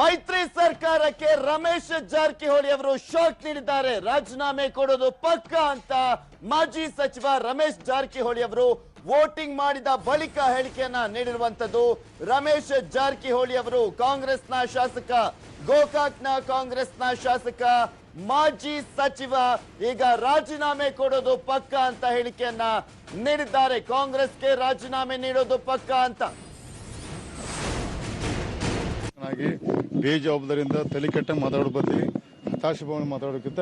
ಮೈತ್ರಿ ಸರ್ಕಾರಕ್ಕೆ ರಮೇಶ್ ಜಾರಕಿಹೊಳಿ ಅವರು ಶಾಕ್ ನೀಡಿದ್ದಾರೆ. ರಾಜೀನಾಮೆ ಕೊಡೋದು ಪಕ್ಕ ಅಂತ ಮಾಜಿ ಸಚಿವ ರಮೇಶ್ ಜಾರಕಿಹೊಳಿ ಅವರು ವೋಟಿಂಗ್ ಮಾಡಿದ ಬಳಿಕ ಹೇಳಿಕೆಯನ್ನ ನೀಡಿರುವಂತದ್ದು ರಮೇಶ್ ಜಾರಕಿಹೊಳಿ ಅವರು ಕಾಂಗ್ರೆಸ್ನ ಶಾಸಕ, ಗೋಕಾಕ್ನ ಕಾಂಗ್ರೆಸ್ನ ಶಾಸಕ, ಮಾಜಿ ಸಚಿವ, ಈಗ ರಾಜೀನಾಮೆ ಕೊಡೋದು ಪಕ್ಕ ಅಂತ ಹೇಳಿಕೆಯನ್ನ ನೀಡಿದ್ದಾರೆ. ಕಾಂಗ್ರೆಸ್ಗೆ ರಾಜೀನಾಮೆ ನೀಡೋದು ಪಕ್ಕ ಅಂತ. ಆಗಿ ಬೇಜವಾಬ್ದಾರಿಯಿಂದ ತಲೆ ಕೆಟ್ಟ ಮಾತಾಡೋ ಬದಲಿ ಹತಾಶ ಭವನ ಮಾತಾಡೋಕ್ಕಿಂತ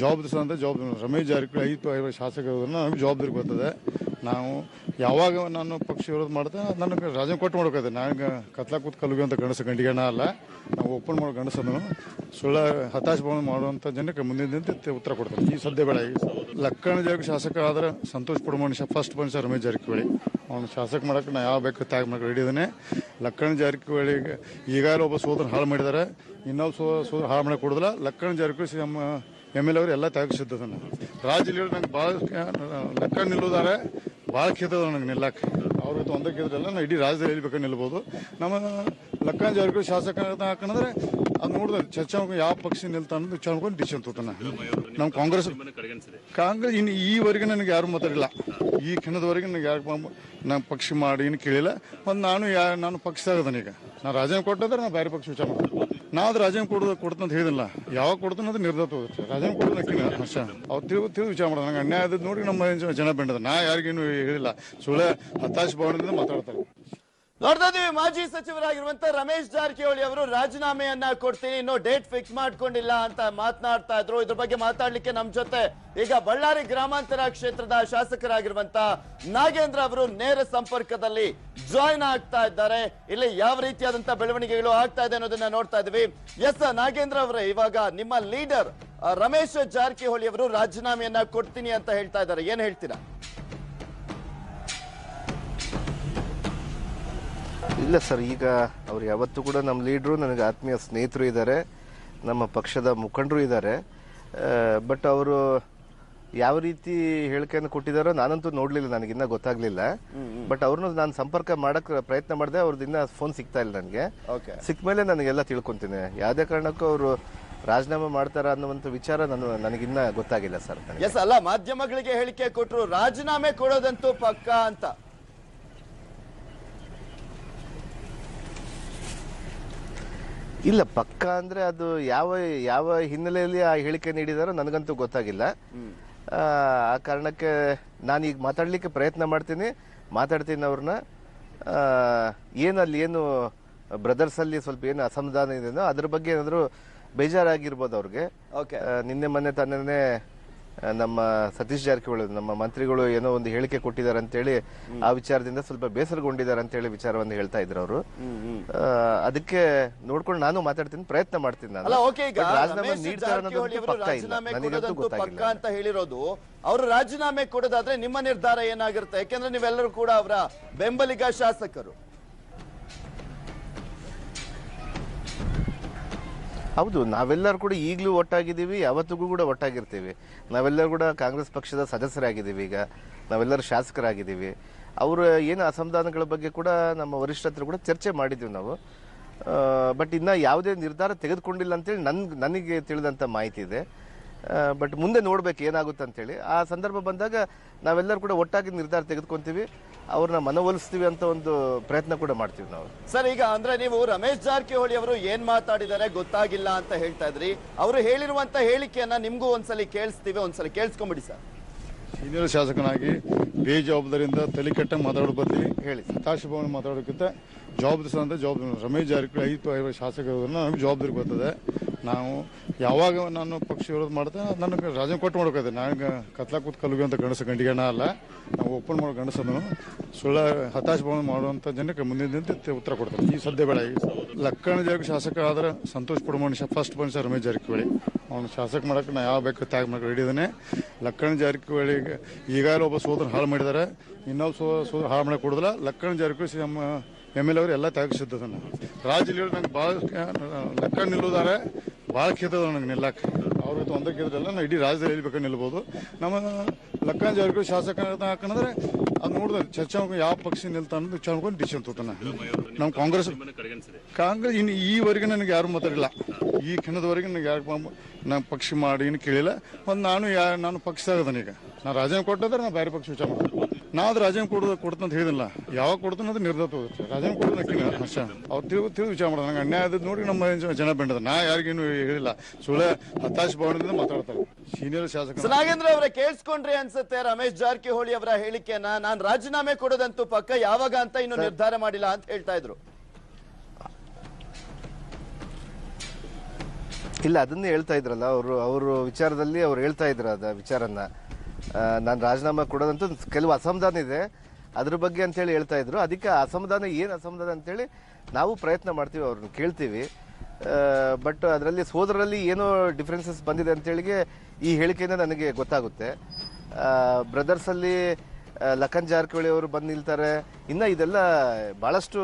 ಜವಾಬ್ದಾರಿ ಅಂದರೆ ಜವಾಬ್ದಾರಿ ರಮೇಶ್ ಜಾರಕಿಹೊಳಿ ಐದು ಐವರ ಶಾಸಕರನ್ನ ನಮಗೆ ಜವಾಬ್ದಾರಿ ಬರ್ತದೆ. ನಾವು ಯಾವಾಗ ನಾನು ಪಕ್ಷ ವಿರೋಧ ಮಾಡಿದೆ ನನಗೆ ರಾಜೀನಾಮೆ ಕೊಟ್ಟು ಮಾಡ್ಬೇಕಾದ್ರೆ. ನಾನು ಕತ್ಲ ಕೂತ್ ಕಲ್ವಿ ಅಂತ ಗಂಡಸ ಗಂಡಿಗೆಣ ಅಲ್ಲ, ನಾವು ಓಪನ್ ಮಾಡೋ ಗಂಡಸನ್ನು ಸುಳ್ಳ ಹತಾಶ ಭವನ ಮಾಡುವಂಥ ಜನಕ್ಕೆ ಮುಂದಿನ ದಿನ ಉತ್ತರ ಕೊಡ್ತಾರೆ. ಈ ಸದ್ಯ ಈ ಲಕ್ಕಣ ಜಾಗ ಶಾಸಕ ಆದ್ರೆ ಸಂತೋಷ್ ಮನುಷ್ಯ ಫಸ್ಟ್ ಮನುಷ್ಯ ರಮೇಶ್ ಜಾರಕಿಹೊಳಿ. ಅವ್ನು ಶಾಸಕ ಮಾಡಕ್ಕೆ ನಾ ಯಾವ ಬೇಕು ತ್ಯಾಗ ಮಾಡಕ್ಕೆ ರೆಡಿ ಇದ್ದಾನೆ ಲಕ್ಕಣ ಜಾರಕಿಹೊಳಿಗೆ ಈಗಾಗಲೇ ಒಬ್ಬ ಸೋದರ ಹಾಳು ಮಾಡಿದ್ದಾರೆ. ಇನ್ನೊಬ್ಬ ಸೋ ಸೋದರ ಹಾಳು ಮಾಡಕ್ಕೆ ಕೊಡೋದಿಲ್ಲ. ಲಕ್ಕಣ ಜಾರಕಿಹೊಳಿ ಎಂ ಎಲ್ ಅವರು ಎಲ್ಲ ತ್ಯಾಗಿಸಿದ್ದದನ್ನು ರಾಜ್ಯ ಲೀಡರ್ ನಂಗೆ ಭಾಳ ಲಕ್ಕಣ ನಿಲ್ಲೋದಾರೆ, ಭಾಳ ಖೇತದ ನಂಗೆ ನಿಲ್ಲಕ್ಕೆ. ಅವ್ರ ಒಂದೇ ಗೆದ್ರಲ್ಲ ನಾ ಇಡೀ ರಾಜ್ಯದಲ್ಲಿ ಬೇಕಾದ್ರೆ ನಿಲ್ಬೋದು. ನಮ್ಮ ಲಕ್ಕಣ ಜಾರಕಿಹೊಳಿ ಶಾಸಕ ಹಾಕಂದ್ರೆ ಅದು ನೋಡಿದ್ರೆ ಚರ್ಚೆ ಯಾವ ಪಕ್ಷ ನಿಲ್ತಾನ ವಿಚಾರ ಮಾಡ್ಕೊಂಡು ಡಿಸಿಷನ್ ತೋತಾನೆ ನಮ್ಮ ಕಾಂಗ್ರೆಸ್ ಕಾಂಗ್ರೆಸ್ ಇನ್ನು ಈವರೆಗೆ ನನಗೆ ಯಾರು ಮಾತಾಡಿಲ್ಲ. ಈ ಕ್ಷಣದವರೆಗೆ ನನಗೆ ಯಾಕೆ ನಾನು ಪಕ್ಷ ಮಾಡಿ ಏನು ಕೇಳಿಲ್ಲ. ಮತ್ತು ನಾನು ಯಾ, ನಾನು ಪಕ್ಷದಾಗದನ ಈಗ. ನಾನು ರಾಜೀನಾಮೆ ಕೊಟ್ಟಿದ್ರೆ ನಾನು ಬೇರೆ ಪಕ್ಷ ವಿಚಾರ ಮಾಡ್ತೀನಿ. ನಾ ಅದು ರಾಜೀನಾಮೆ ಕೊಡೋದು ಕೊಡ್ತಂತ ಹೇಳಿದಿಲ್ಲ. ಯಾವಾಗ ಕೊಡ್ತಾನೆ ಅದು ನಿರ್ಧಾರ ಹೋಗುತ್ತೆ ರಾಜೀನಾಮೆ ಕೊಡೋದು ಹರ್ಷ ಅವ್ರು ತಿಳಿದು ತಿಳಿದು ವಿಚಾರ ಮಾಡೋದು ನಂಗೆ ಅನ್ಯಾಯ ಆದದ್ದು ನೋಡಿ ನಮ್ಮ ಜನ- ಜನ ಬೆಂಡದ ನಾ ಯಾರಿಗೇನು ಹೇಳಿಲ್ಲ. ಸುಳ್ಳೆ ಹತಾಶ ಭಾವನೆಯಿಂದ ಮಾತಾಡ್ತಾರೆ. ನೋಡ್ತಾ ಮಾಜಿ ಸಚಿವರಾಗಿರುವಂತ ರಮೇಶ್ ಜಾರಕಿಹೊಳಿ ಅವರು ರಾಜೀನಾಮೆಯನ್ನ ಕೊಡ್ತೀನಿ, ಇನ್ನು ಡೇಟ್ ಫಿಕ್ಸ್ ಮಾಡ್ಕೊಂಡಿಲ್ಲ ಅಂತ ಮಾತನಾಡ್ತಾ ಇದ್ರು. ಇದ್ರ ಬಗ್ಗೆ ಮಾತಾಡ್ಲಿಕ್ಕೆ ನಮ್ ಜೊತೆ ಈಗ ಬಳ್ಳಾರಿ ಗ್ರಾಮಾಂತರ ಕ್ಷೇತ್ರದ ಶಾಸಕರಾಗಿರುವಂತ ನಾಗೇಂದ್ರ ಅವರು ನೇರ ಸಂಪರ್ಕದಲ್ಲಿ ಜಾಯಿನ್ ಆಗ್ತಾ ಇದ್ದಾರೆ. ಇಲ್ಲಿ ಯಾವ ರೀತಿಯಾದಂತ ಬೆಳವಣಿಗೆಗಳು ಆಗ್ತಾ ಇದೆ ಅನ್ನೋದನ್ನ ನೋಡ್ತಾ ಇದೀವಿ. ಎಸ್, ನಾಗೇಂದ್ರ ಅವರೇ, ಇವಾಗ ನಿಮ್ಮ ಲೀಡರ್ ರಮೇಶ್ ಜಾರಕಿಹೊಳಿ ಅವರು ರಾಜೀನಾಮೆಯನ್ನ ಕೊಡ್ತೀನಿ ಅಂತ ಹೇಳ್ತಾ ಇದ್ದಾರೆ. ಏನ್ ಹೇಳ್ತೀರಾ? ಇಲ್ಲ ಸರ್ ಈಗ ಅವ್ರು ಯಾವತ್ತೂ ಕೂಡ ನಮ್ಮ ಲೀಡ್ರು ನನಗೆ ಆತ್ಮೀಯ ಸ್ನೇಹಿತರು ಇದ್ದಾರೆ ನಮ್ಮ ಪಕ್ಷದ ಮುಖಂಡರು ಇದ್ದಾರೆ. ಬಟ್ ಅವರು ಯಾವ ರೀತಿ ಹೇಳಿಕೆಯನ್ನು ಕೊಟ್ಟಿದ್ದಾರೋ ನಾನಂತೂ ನೋಡಲಿಲ್ಲ ನನಗಿನ್ನ ಗೊತ್ತಾಗ್ಲಿಲ್ಲ. ಬಟ್ ಅವ್ರನ್ನ ನಾನು ಸಂಪರ್ಕ ಮಾಡಕ್ಕೆ ಪ್ರಯತ್ನ ಮಾಡಿದೆ ಅವ್ರದ್ದಿನ್ನ ಫೋನ್ ಸಿಗ್ತಾ ಇಲ್ಲ ನನಗೆ. ಓಕೆ. ಸಿಕ್ಕ ಮೇಲೆ ನನಗೆಲ್ಲ ತಿಳ್ಕೊಂತೀನಿ. ಯಾವುದೇ ಕಾರಣಕ್ಕೂ ಅವರು ರಾಜೀನಾಮೆ ಮಾಡ್ತಾರ ಅನ್ನುವಂಥ ವಿಚಾರ ನಾನು ನನಗಿನ್ನ ಗೊತ್ತಾಗಿಲ್ಲ ಸರ್ ಎಸ್ ಅಲ್ಲ ಮಾಧ್ಯಮಗಳಿಗೆ ಹೇಳಿಕೆ ಕೊಟ್ಟರು ರಾಜೀನಾಮೆ ಕೊಡೋದಂತೂ ಪಕ್ಕ ಅಂತ. ಇಲ್ಲ ಪಕ್ಕ ಅಂದ್ರೆ ಅದು ಯಾವ ಯಾವ ಹಿನ್ನೆಲೆಯಲ್ಲಿ ಆ ಹೇಳಿಕೆ ನೀಡಿದಾರೋ ನನಗಂತೂ ಗೊತ್ತಾಗಿಲ್ಲ. ಆ, ಕಾರಣಕ್ಕೆ ನಾನು ಈಗ ಮಾತಾಡ್ಲಿಕ್ಕೆ ಪ್ರಯತ್ನ ಮಾಡ್ತೀನಿ ಮಾತಾಡ್ತೀನಿ ಅವ್ರನ್ನ. ಏನಲ್ಲಿ ಏನು ಬ್ರದರ್ಸ್ ಅಲ್ಲಿ ಸ್ವಲ್ಪ ಏನು ಅಸಮಾಧಾನ ಇದೆಯೋ ಅದ್ರ ಬಗ್ಗೆ ಏನಾದ್ರು ಬೇಜಾರಾಗಿರ್ಬೋದು ಅವ್ರಿಗೆ. ಓಕೆ ನಿನ್ನೆ ಮೊನ್ನೆ ತಾನೇ ಆ, ನಮ್ಮ ಸತೀಶ್ ಜಾರಕಿಹೊಳಿ ನಮ್ಮ ಮಂತ್ರಿಗಳು ಏನೋ ಒಂದು ಹೇಳಿಕೆ ಕೊಟ್ಟಿದ್ದಾರೆ ಅಂತೇಳಿ ಆ ವಿಚಾರದಿಂದ ಸ್ವಲ್ಪ ಬೇಸರಗೊಂಡಿದ್ದಾರೆ ಅಂತೇಳಿ ವಿಚಾರವನ್ನು ಹೇಳ್ತಾ ಇದ್ರು ಅವರು ಅದಕ್ಕೆ ನೋಡ್ಕೊಂಡು ನಾನು ಮಾತಾಡ್ತೀನಿ ಪ್ರಯತ್ನ ಮಾಡ್ತೀನಿ ನಾನು. ರಾಜೀನಾಮೆ ನೀಡ್ತಾರೆ ಜಾರಕಿಹೊಳಿ ಪಕ್ಕ ಇಲ್ಲ. ರಾಜೀನಾಮೆ ನನಗಂತೂ ಪಕ್ಕ ಗೊತ್ತಾಗಿಲ್ಲ. ಅಂತ ಹೇಳಿರೋದು ಅವರು ರಾಜೀನಾಮೆ ಕೊಡೋದಾದ್ರೆ ನಿಮ್ಮ ನಿರ್ಧಾರ ಏನಾಗಿರುತ್ತೆ? ಯಾಕೆಂದ್ರೆ ನೀವೆಲ್ಲರೂ ಕೂಡ ಅವರ ಬೆಂಬಲಿಗ ಶಾಸಕರು. ಹೌದು, ನಾವೆಲ್ಲರೂ ಕೂಡ ಈಗಲೂ ಒಟ್ಟಾಗಿದ್ದೀವಿ, ಯಾವತ್ತಿಗೂ ಕೂಡ ಒಟ್ಟಾಗಿರ್ತೀವಿ. ನಾವೆಲ್ಲರೂ ಕೂಡ ಕಾಂಗ್ರೆಸ್ ಪಕ್ಷದ ಸದಸ್ಯರಾಗಿದ್ದೀವಿ ಈಗ. ನಾವೆಲ್ಲರೂ ಶಾಸಕರಾಗಿದ್ದೀವಿ. ಅವರ ಏನು ಅಸಮಾಧಾನಗಳ ಬಗ್ಗೆ ಕೂಡ ನಮ್ಮ ವರಿಷ್ಠತ್ರ ಕೂಡ ಚರ್ಚೆ ಮಾಡಿದ್ದೀವಿ ನಾವು. ಬಟ್ ಇನ್ನು ಯಾವುದೇ ನಿರ್ಧಾರ ತೆಗೆದುಕೊಂಡಿಲ್ಲ ಅಂತೇಳಿ ನನ್ಗೆ, ನನಗೆ ತಿಳಿದಂಥ ಮಾಹಿತಿ ಇದೆ. ಬಟ್ ಮುಂದೆ ನೋಡ್ಬೇಕು ಏನಾಗುತ್ತೆ ಅಂತೇಳಿ. ಆ ಸಂದರ್ಭ ಬಂದಾಗ ನಾವೆಲ್ಲರೂ ಕೂಡ ಒಟ್ಟಾಗಿ ನಿರ್ಧಾರ ತೆಗೆದುಕೊಂತೀವಿ. ಅವ್ರನ್ನ ಮನವೊಲಿಸ್ತೀವಿ ಅಂತ ಒಂದು ಪ್ರಯತ್ನ ಕೂಡ ಮಾಡ್ತೀವಿ ನಾವು. ಸರ್ ಈಗ ಅಂದ್ರೆ ನೀವು ರಮೇಶ್ ಜಾರಕಿಹೊಳಿ ಅವರು ಏನ್ ಮಾತಾಡಿದ್ದಾರೆ ಗೊತ್ತಾಗಿಲ್ಲ ಅಂತ ಹೇಳ್ತಾ ಇದ್ರಿ. ಅವರು ಹೇಳಿರುವಂತ ಹೇಳಿಕೆಯನ್ನ ನಿಮ್ಗೂ ಒಂದ್ಸಲಿ ಕೇಳಿಸ್ತೀವಿ ಒಂದ್ಸಲಿ ಕೇಳಿಸ್ಕೊಂಬಿಡಿ ಸರ್. ಸೀನಿಯರ್ ಶಾಸಕನಾಗಿ ಬೇಜವಾಬ್ದಾರಿಯಿಂದ ತಲೆ ಕೆಟ್ಟ ಮಾತಾಡೋ ಬದಲಿ ಹೇಳಿ ಸಂತಾಶ ಭವನ ಮಾತಾಡೋಕ್ಕಿಂತ ಜವಾಬ್ದಾರಿ ಅಂದ್ರೆ ಜವಾಬ್ದಾರಿ. ರಮೇಶ್ ಜಾರಕಿಹೊಳಿ ಐದು ಐವತ್ತು ಶಾಸಕರನ್ನ ನಮಗೆ ಜವಾಬ್ದಾರಿ ಬರ್ತದೆ. ನಾವು ಯಾವಾಗ ನಾನು ಪಕ್ಷ ವಿರೋಧ ಮಾಡಿದೆ ನನಗೆ ರಾಜೀನಾಮೆ ಕೊಟ್ಟು ಮಾಡ್ಬೇಕಾದ್ರೆ ನನಗೆ ಕತ್ಲ ಕೂತ್ ಕಲ್ವಿ ಅಂತ ಗಣಸ ಗಂಡಿಗೆಣ ಅಲ್ಲ. ನಾವು ಓಪನ್ ಮಾಡೋ ಗಂಡಸನ್ನು ಸುಳ್ಳ ಹತಾಶ ಭವನ ಮಾಡುವಂಥ ಜನಕ್ಕೆ ಮುಂದಿನ ದಿನ ಉತ್ತರ ಕೊಡ್ತಾರೆ. ಈ ಸದ್ಯ ಈ ಲಕ್ಕಣ ಜಾಗ ಶಾಸಕ ಆದ್ರೆ ಸಂತೋಷ್ ಪಡೋ ಮನುಷ್ಯ ಫಸ್ಟ್ ಮನುಷ್ಯ ರಮೇಶ್ ಜಾರಕಿಹೊಳಿ. ಅವ್ನು ಶಾಸಕ ಮಾಡಕ್ಕೆ ನಾ ಯಾವ ಬೇಕು ತ್ಯಾಗ ರೆಡಿ ಇದ್ದಾನೆ ಲಕ್ಕಣ ಜಾರಕಿಹೊಳಿಗೆ ಈಗಾಗಲೇ ಒಬ್ಬ ಸೋದರ ಹಾಳು ಮಾಡಿದ್ದಾರೆ ಇನ್ನೊಬ್ಬ ಸೋ ಸೋದರ ಹಾಳು ಮಾಡಕ್ಕೆ ಕೊಡೋದಿಲ್ಲ. ಲಕ್ಕಣ ಜಾರಕಿಹೊಳಿ ನಮ್ಮ ಎಂ ಎಲ್ ಅವರು ಎಲ್ಲ ತ್ಯಾಗಿಸಿದ್ದು ಅದನ್ನು ಲೀಡರ್ ನಂಗೆ ಭಾಳ ಲಕ್ಕಣ ನಿಲ್ಲೋದಾರೆ. ಭಾಳ ಖೇತದ ನನಗೆ ನಿಲ್ಲಕ್ಕೆ ಅವ್ರ ಒಂದೇ ಒಂದಕ್ಕೆ ನಾ ಇಡೀ ರಾಜ್ಯದಲ್ಲಿ ಹೇಳ್ಬೇಕು ನಿಲ್ಬೋದು. ನಮ್ಮ ಲಕ್ಕನ ಜಾರಕಿಹೊಳಿ ಶಾಸಕ ಹಾಕಂದ್ರೆ ಅದು ನೋಡಿದ್ರೆ ಚರ್ಚೆ ಯಾವ ಪಕ್ಷ ನಿಲ್ತಾನ ಮಾಡ್ಕೊಂಡು ಡಿಸಿಷನ್ ತಗೋತಾನೆ ನಮ್ಮ ಕಾಂಗ್ರೆಸ್ ಕಾಂಗ್ರೆಸ್ ಇನ್ನು ಈವರೆಗೆ ನನಗೆ ಯಾರು ಮಾತಾಡಿಲ್ಲ ಈ ಕ್ಷಣದವರೆಗೆ ನನಗೆ ಯಾರು ನಾನು ಪಕ್ಷ ಮಾಡಿ ಏನು ಕೇಳಿಲ್ಲ. ಮತ್ತು ನಾನು ಯಾ ನಾನು ಪಕ್ಷ ಈಗ ನಾನು ರಾಜೀನಾಮೆ ಕೊಟ್ಟಿದ್ರೆ ನಾನು ಬೇರೆ ಪಕ್ಷ ವಿಚಾರ ಮಾಡ್ತೀನಿ. ನಾ ಅದು ರಾಜೀನಾಮೆ ಕೊಡೋದು ಕೊಡ್ತಂತ ಹೇಳಿದಿಲ್ಲ ಯಾವಾಗ ಕೊಡ್ತಾನೆ ಅದು ನಿರ್ಧಾರ ಹೋಗುತ್ತೆ. ರಾಜೀನಾಮೆ ಕೊಡೋದು ನಕ್ಕಿನ ಅಷ್ಟೇ. ಅವ್ರು ತಿಳಿದು ತಿಳಿದು ವಿಚಾರ ಮಾಡೋದು. ನಂಗೆ ಅನ್ಯಾಯ ಆದದ್ದು ನೋಡಿ ನಮ್ಮ ಜನ- ಬೆಂಡದ ನಾ ಯಾರಿಗೇನು ಹೇಳಿಲ್ಲ. ಸುಳ್ಳೆ ಹತಾಶ ಭಾವನೆಯಿಂದ ಮಾತಾಡ್ತಾರೆ. ಸೀನಿಯರ್ ಶಾಸಕ ನಾಗೇಂದ್ರ ಅವರ ಕೇಳಿಸ್ಕೊಂಡ್ರಿ ಅನ್ಸುತ್ತೆ. ರಮೇಶ್ ಜಾರಕಿಹೊಳಿ ಅವರ ಹೇಳಿಕೆಯನ್ನ ನಾನು ರಾಜೀನಾಮೆ ಕೊಡೋದಂತೂ ಪಕ್ಕ ಯಾವಾಗ ಅಂತ ಇನ್ನು ನಿರ್ಧಾರ ಮಾಡಿಲ್ಲ ಅಂತ ಹೇಳ್ತಾ ಇದ್ರು. ಇಲ್ಲ ಅದನ್ನೇ ಹೇಳ್ತಾ ಇದ್ರಲ್ಲ. ಅವರು ಅವರು ವಿಚಾರದಲ್ಲಿ ಅವ್ರು ಹೇಳ್ತಾ ಇದ್ರು ಅದ ವಿಚಾರನ. ನಾನು ರಾಜೀನಾಮೆ ಕೊಡೋದಂತೂ ಕೆಲವು ಅಸಮಾಧಾನ ಇದೆ. ಅದ್ರ ಬಗ್ಗೆ ಅಂತೇಳಿ ಹೇಳ್ತಾ ಇದ್ರು. ಅದಕ್ಕೆ ಅಸಮಾಧಾನ ಏನು ಅಸಮಾಧಾನ ಅಂತೇಳಿ ನಾವು ಪ್ರಯತ್ನ ಮಾಡ್ತೀವಿ, ಅವ್ರನ್ನ ಕೇಳ್ತೀವಿ. ಬಟ್ ಅದರಲ್ಲಿ ಸೋದರಲ್ಲಿ ಏನೋ ಡಿಫ್ರೆನ್ಸಸ್ ಬಂದಿದೆ ಅಂತೇಳಿಗೆ ಈ ಹೇಳಿಕೆಯಿಂದ ನನಗೆ ಗೊತ್ತಾಗುತ್ತೆ. ಬ್ರದರ್ಸಲ್ಲಿ ಲಖನ್ ಜಾರಕಿಹೊಳಿ ಅವರು ಬಂದು ನಿಲ್ತಾರೆ. ಇನ್ನು ಇದೆಲ್ಲ ಭಾಳಷ್ಟು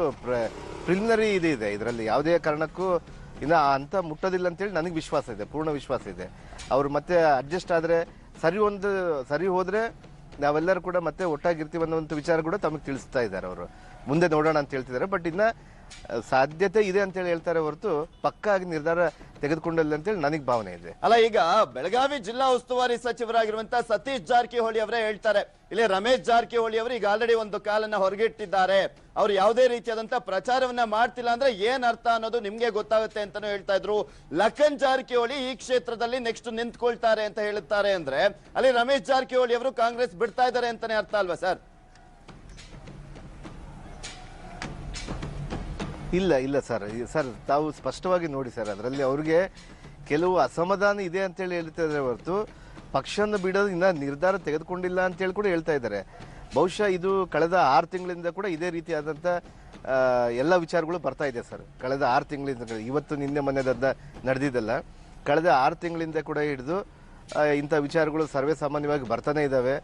ಪ್ರಿಲಿಮಿನರಿ ಇದು ಇದೆ ಇದರಲ್ಲಿ. ಯಾವುದೇ ಕಾರಣಕ್ಕೂ ಇನ್ನು ಅಂತ ಮುಟ್ಟೋದಿಲ್ಲ ಅಂತೇಳಿ ನನಗೆ ವಿಶ್ವಾಸ ಇದೆ, ಪೂರ್ಣ ವಿಶ್ವಾಸ ಇದೆ. ಅವರು ಮತ್ತೆ ಅಡ್ಜಸ್ಟ್ ಆದರೆ ಸರಿ ಒಂದು, ಸರಿ ಹೋದರೆ ನಾವೆಲ್ಲರೂ ಕೂಡ ಮತ್ತೆ ಒಟ್ಟಾಗಿರ್ತೀವಿ ಅನ್ನೋಂಥ ವಿಚಾರ ಕೂಡ ತಮಗೆ ತಿಳಿಸ್ತಾ ಇದ್ದಾರೆ ಅವರು. ಮುಂದೆ ನೋಡೋಣ ಅಂತ ಹೇಳ್ತಿದ್ದಾರೆ. ಬಟ್ ಇನ್ನು ಸಾಧ್ಯತೆ ಇದೆ ಅಂತೇಳಿ ಹೇಳ್ತಾರೆ ಹೊರತು ಪಕ್ಕ ಆಗಿ ನಿರ್ಧಾರ ತೆಗೆದುಕೊಂಡಿಲ್ಲ ಅಂತೇಳಿ ನನಗೆ ಭಾವನೆ ಇದೆ. ಅಲ್ಲ, ಈಗ ಬೆಳಗಾವಿ ಜಿಲ್ಲಾ ಉಸ್ತುವಾರಿ ಸಚಿವರಾಗಿರುವಂತಹ ಸತೀಶ್ ಜಾರಕಿಹೊಳಿ ಅವರೇ ಹೇಳ್ತಾರೆ. ಇಲ್ಲಿ ರಮೇಶ್ ಜಾರಕಿಹೊಳಿ ಅವರು ಈಗ ಆಲ್ರೆಡಿ ಒಂದು ಕಾಲನ್ನ ಹೊರಗಿಟ್ಟಿದ್ದಾರೆ. ಅವ್ರು ಯಾವುದೇ ರೀತಿಯಾದಂತಹ ಪ್ರಚಾರವನ್ನ ಮಾಡ್ತಿಲ್ಲ ಅಂದ್ರೆ ಏನ್ ಅರ್ಥ ಅನ್ನೋದು ನಿಮ್ಗೆ ಗೊತ್ತಾಗುತ್ತೆ ಅಂತಾನು ಹೇಳ್ತಾ ಇದ್ರು. ಲಖನ್ ಜಾರಕಿಹೊಳಿ ಈ ಕ್ಷೇತ್ರದಲ್ಲಿ ನೆಕ್ಸ್ಟ್ ನಿಂತ್ಕೊಳ್ತಾರೆ ಅಂತ ಹೇಳುತ್ತಾರೆ ಅಂದ್ರೆ ಅಲ್ಲಿ ರಮೇಶ್ ಜಾರಕಿಹೊಳಿ ಅವರು ಕಾಂಗ್ರೆಸ್ ಬಿಡ್ತಾ ಇದ್ದಾರೆ ಅಂತಾನೆ ಅರ್ಥ ಅಲ್ವಾ ಸರ್? ಇಲ್ಲ ಇಲ್ಲ ಸರ್. ಸರ್, ತಾವು ಸ್ಪಷ್ಟವಾಗಿ ನೋಡಿ ಸರ್, ಅದರಲ್ಲಿ ಅವ್ರಿಗೆ ಕೆಲವು ಅಸಮಾಧಾನ ಇದೆ ಅಂತೇಳಿ ಹೇಳ್ತಾ ಇದ್ದಾರೆ ಹೊರತು, ಪಕ್ಷವನ್ನು ಬಿಡೋದು ಇನ್ನೂ ನಿರ್ಧಾರ ತೆಗೆದುಕೊಂಡಿಲ್ಲ ಅಂತೇಳಿ ಕೂಡ ಹೇಳ್ತಾ ಇದ್ದಾರೆ. ಬಹುಶಃ ಇದು ಕಳೆದ ಆರು ತಿಂಗಳಿಂದ ಕೂಡ ಇದೇ ರೀತಿಯಾದಂಥ ಎಲ್ಲ ವಿಚಾರಗಳು ಬರ್ತಾ ಇದೆ ಸರ್. ಕಳೆದ ಆರು ತಿಂಗಳಿಂದ, ಇವತ್ತು ನಿನ್ನೆ ಮೊನ್ನೆದ ನಡೆದಿದ್ದಲ್ಲ. ಕಳೆದ ಆರು ತಿಂಗಳಿಂದ ಕೂಡ ಹಿಡಿದು ಇಂಥ ವಿಚಾರಗಳು ಸರ್ವೇ ಸಾಮಾನ್ಯವಾಗಿ ಬರ್ತಾನೆ ಇದ್ದಾವೆ.